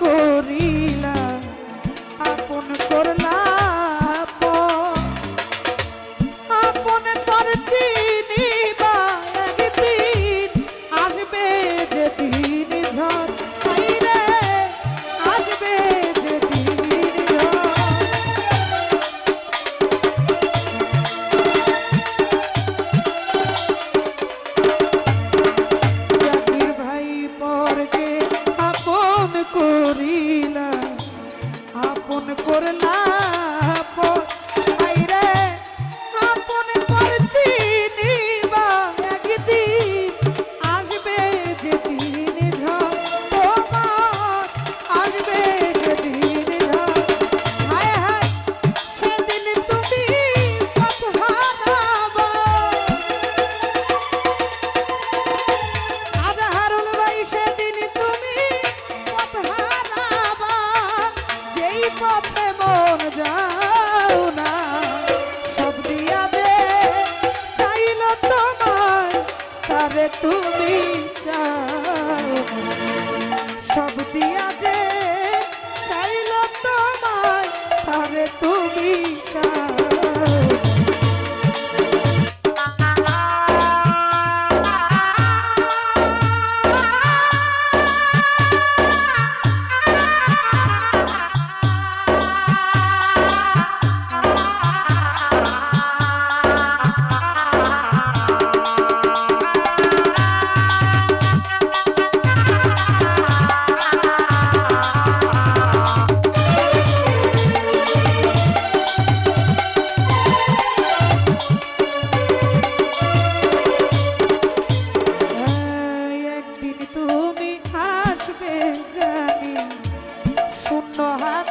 করিলা। করিলা আপন করলা Hari for her.